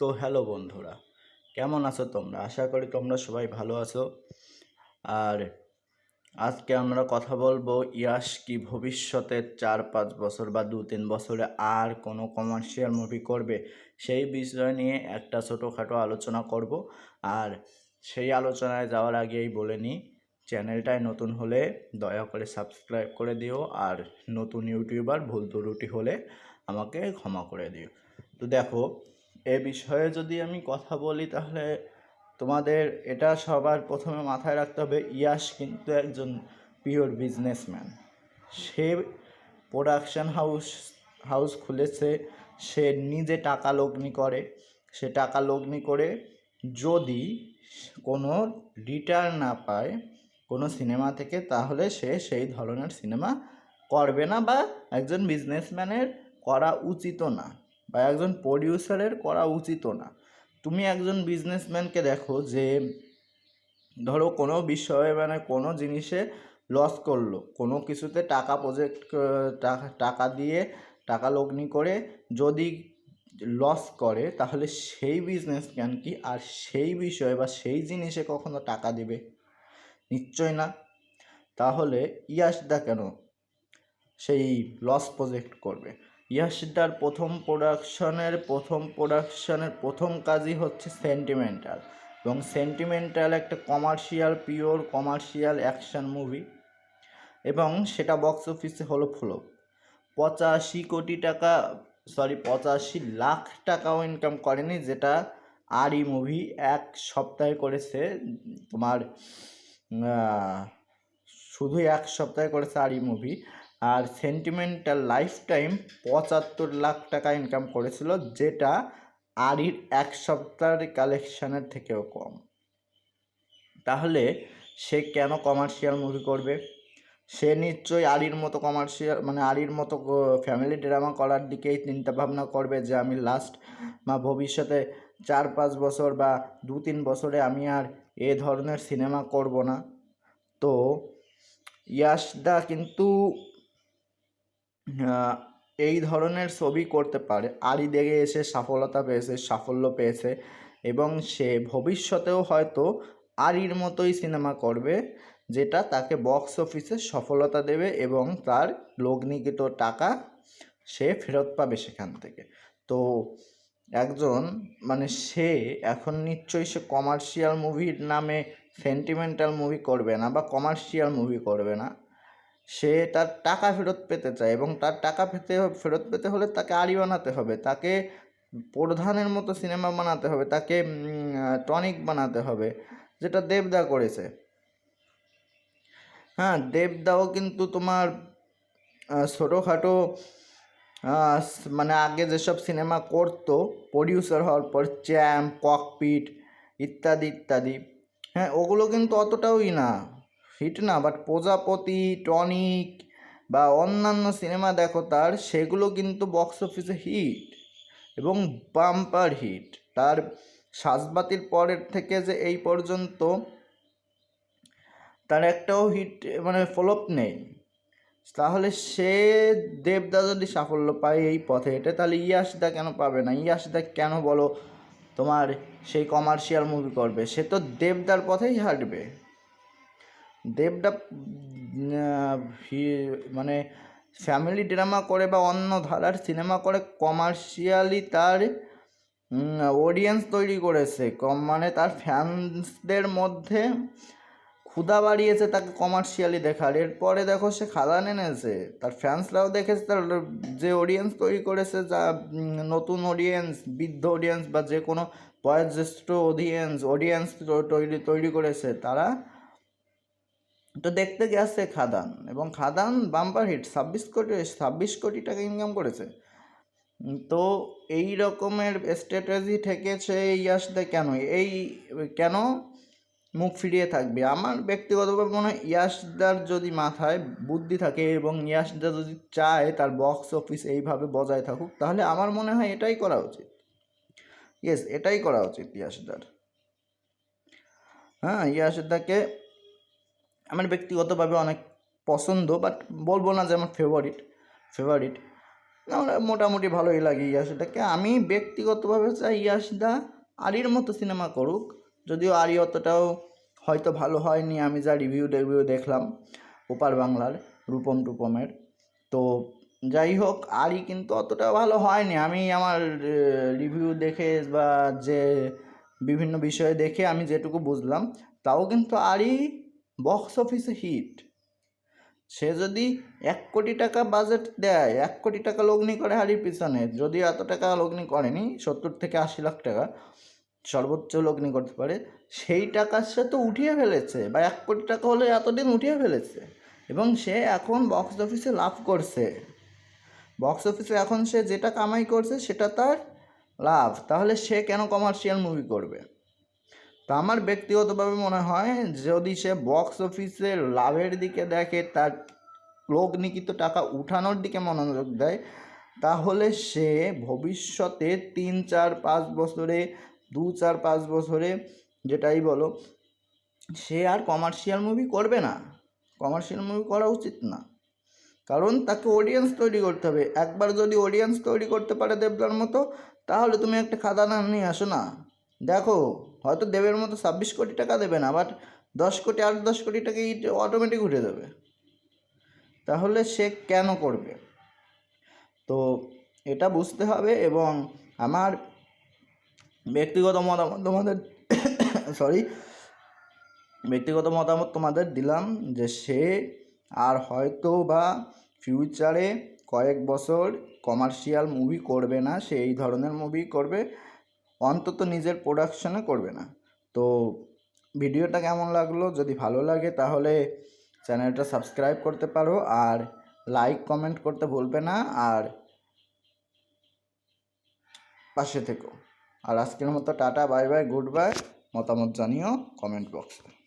তো হ্যালো বন্ধুরা, কেমন আছো তোমরা? আশা করি তোমরা সবাই ভালো আছো। আর আজকে আমরা কথা বলব ইয়াশ কি ভবিষ্যতে চার, পাঁচ বছর বা দু, তিন বছরে আর কোনো কমার্শিয়াল মুভি করবে, সেই বিষয় নিয়ে একটা ছোটোখাটো আলোচনা করব। আর সেই আলোচনায় যাওয়ার আগেই বলে নিই, চ্যানেলটায় নতুন হলে দয়া করে সাবস্ক্রাইব করে দিও, আর নতুন ইউটিউবার ভুল ত্রুটি হলে আমাকে ক্ষমা করে দিও। তো দেখো এ বিষয়ে যদি আমি কথা বলি তাহলে তোমাদের এটা সবার প্রথমে মাথায় রাখতে হবে, ইয়াশ কিন্তু একজন পিওর বিজনেসম্যান সে প্রোডাকশান হাউস হাউস খুলেছে, সে নিজে টাকা লগ্নি করে। সে টাকা লগ্নি করে যদি কোনো রিটার্ন না পায় কোনো সিনেমা থেকে, তাহলে সে সেই ধরনের সিনেমা করবে না বা একজন বিজনেসম্যানের করা উচিতও না। বা একজন প্রডিউসারের করা উচিতও না। তুমি একজন বিজনেসম্যানকে দেখো যে, ধরো কোনো বিষয়ে মানে কোনো জিনিসে লস করল, কোনো কিছুতে টাকা প্রজেক্ট টাকা দিয়ে টাকা লগ্নি করে যদি লস করে, তাহলে সেই বিজনেসম্যান কি আর সেই বিষয়ে বা সেই জিনিসে কখনো টাকা দেবে? নিশ্চয় না। তাহলে ইয়াসদা কেন সেই লস প্রজেক্ট করবে? ইয়াসদার প্রথম প্রোডাকশনের প্রথম প্রোডাকশনের প্রথম কাজই হচ্ছে সেন্টিমেন্টাল এবং সেন্টিমেন্টাল একটা commercial pure commercial action movie এবং সেটা বক্স অফিসে হলো ফ্লপ পঁচাশি কোটি টাকা সরি পঁচাশি লাখ টাকাও ইনকাম করেনি, যেটা আরই মুভি এক সপ্তাহে করেছে, তোমার শুধু এক সপ্তাহে করেছে আরই মুভি আর সেন্টিমেন্টাল লাইফ টাইম পঁচাত্তর লাখ টাকা ইনকাম করেছিল, যেটা আরির এক সপ্তাহের কালেকশানের থেকেও কম। তাহলে সে কেন কমার্শিয়াল মুভি করবে? সে নিশ্চয়ই আরির মতো কমার্শিয়াল মানে আরির মতো ফ্যামিলি ড্রামা করার দিকেই চিন্তা ভাবনা করবে যে আমি লাস্ট বা ভবিষ্যতে চার পাঁচ বছর বা দু তিন বছরে আমি আর এ ধরনের সিনেমা করব না। তো ইয়াশদা কিন্তু এই ধরনের ছবি করতে পারে। আরি দেখে এসে সফলতা পেয়েছে, সাফল্য পেয়েছে এবং সে ভবিষ্যতেও হয়তো আরির মতোই সিনেমা করবে, যেটা তাকে বক্স অফিসে সফলতা দেবে এবং তার লগ্নিকৃত টাকা সে ফেরত পাবে সেখান থেকে। তো একজন মানে সে এখন নিশ্চয়ই সে কমার্শিয়াল মুভির নামে সেন্টিমেন্টাল মুভি করবে না বা কমার্শিয়াল মুভি করবে না। সে তার টাকা ফেরত পেতে চায় এবং তার টাকা পেতে ফেরত পেতে হলে তাকে আড়ি বানাতে হবে, তাকে প্রধানের মতো সিনেমা বানাতে হবে, তাকে টনিক বানাতে হবে, যেটা দেবদা করেছে। হ্যাঁ দেবদাও কিন্তু তোমার ছোটোখাটো মানে আগে যেসব সিনেমা করতো প্রডিউসার হওয়ার পর চ্যাম্প, ককপিট, ইত্যাদি ইত্যাদি হ্যাঁ ওগুলো কিন্তু অতটাওই না। হিট না বাট প্রজাপতি, টনিক বা অন্যান্য সিনেমা দেখো তার, সেগুলো কিন্তু বক্স অফিসে হিট এবং বাম্পার হিট তার সাজবাতির পরের থেকে যে এই পর্যন্ত তার একটাও হিট মানে ফলোপ নেই। তাহলে সে দেবদা যদি সাফল্য পায় এই পথে হেঁটে তাহলে ইয়াসদা কেন পাবে না? ইয়াসদা কেন বলো তোমার সেই কমার্শিয়াল মুভি করবে? সে তো দেবদার পথেই হাঁটবে। দেবদা মানে ফ্যামিলি ড্রামা করে বা অন্য ধারার সিনেমা করে কমার্শিয়ালি তার অডিয়েন্স তৈরি করেছে। কম মানে তার ফ্যান্সদের মধ্যে ক্ষুদা বাড়িয়েছে তাকে কমার্শিয়ালি দেখার। এরপরে দেখো সে খাদান এনেছে। তার ফ্যান্সরাও দেখেছে, তার যে অডিয়েন্স তৈরি করেছে, যা নতুন অডিয়েন্স বৃদ্ধ অডিয়েন্স বা যে কোনো বয়োজ্যেষ্ঠ অডিয়েন্স অডিয়েন্স তৈরি তৈরি করেছে, তারা তো দেখতে গেছে খাদান এবং খাদান বাম্পার হিট, ছাব্বিশ কোটি ছাব্বিশ কোটি টাকা ইনকাম করেছে। তো এই রকমের স্ট্র্যাটেজি ঠেকেছে ইয়াসদা কেন? এই কেন মুখ ফিরিয়ে থাকবে? আমার ব্যক্তিগতভাবে মনে হয় ইয়াসদার যদি মাথায় বুদ্ধি থাকে এবং ইয়াসদা যদি চায় তার বক্স অফিস এইভাবে বজায় থাকুক, তাহলে আমার মনে হয় এটাই করা উচিত। ইয়েস এটাই করা উচিত ইয়াসদার। হ্যাঁ ইয়াসদাকে আমার ব্যক্তিগতভাবে অনেক পছন্দ বাট বলব না যে আমার ফেভারিট ফেভারিট আমার মোটামুটি ভালোই লাগে ইয়াসটাকে আমি ব্যক্তিগতভাবে চাই ইয়াসদা আরির মতো সিনেমা করুক। যদিও আরি অতটাও হয়তো ভালো হয়নি, আমি যা রিভিউ টিভিউ দেখলাম ওপার বাংলার রূপম টুপমের। তো যাই হোক, আরি কিন্তু অতটা ভালো হয়নি। আমি আমার রিভিউ দেখে বা যে বিভিন্ন বিষয়ে দেখে আমি যেটুকু বুঝলাম, তাও কিন্তু আরি বক্স অফিসে হিট সে যদি এক কোটি টাকা বাজেট দেয়, এক কোটি টাকা লগ্নি করে হাড়ির পিছনে, যদি এত টাকা লগ্নি করেনি, সত্তর থেকে আশি লাখ টাকা সর্বোচ্চ লগ্নি করতে পারে, সেই টাকা সে তো উঠিয়ে ফেলেছে বা এক কোটি টাকা হলে এতদিন উঠিয়ে ফেলেছে এবং সে এখন বক্স অফিসে লাভ করছে। বক্স অফিসে এখন সে যেটা কামাই করছে, সেটা তার লাভ। তাহলে সে কেন কমার্শিয়াল মুভি করবে? তা আমার ব্যক্তিগতভাবে মনে হয় যদি সে বক্স অফিসের লাভের দিকে দেখে, তার লগ্নিকৃত টাকা উঠানোর দিকে মনোযোগ দেয়, তাহলে সে ভবিষ্যতে তিন, চার, পাঁচ বছরে, দু, চার, পাঁচ বছরে যেটাই বলো, সে আর কমার্শিয়াল মুভি করবে না। কমার্শিয়াল মুভি করা উচিত না। কারণ তাকে অডিয়েন্স তৈরি করতে হবে। একবার যদি অডিয়েন্স তৈরি করতে পারে দেবদার মতো, তাহলে তুমি একটা খাদানা নিয়ে আসো না। দেখো, হয়তো দেবের মতো ছাব্বিশ কোটি টাকা দেবে না বাট দশ কোটি, আট দশ কোটি টাকা ইট অটোমেটিক উঠে দেবে তাহলে সে কেন করবে? তো এটা বুঝতে হবে এবং আমার ব্যক্তিগত মতামত তোমাদের সরি ব্যক্তিগত মতামত তোমাদের দিলাম যে সে আর হয়তো বা ফিউচারে কয়েক বছর কমার্শিয়াল মুভি করবে না, সে এই ধরনের মুভি করবে। অন্তত নিজের প্রোডাকশনে করবে না। তো ভিডিওটা কেমন লাগল? যদি ভালো লাগে তাহলে চ্যানেলটা সাবস্ক্রাইব করতে পারো আর লাইক কমেন্ট করতে ভুলবে না আর পাশে থেকো। আর আজকের মতো tata bye bye goodbye মতামত জানিও কমেন্ট বক্সে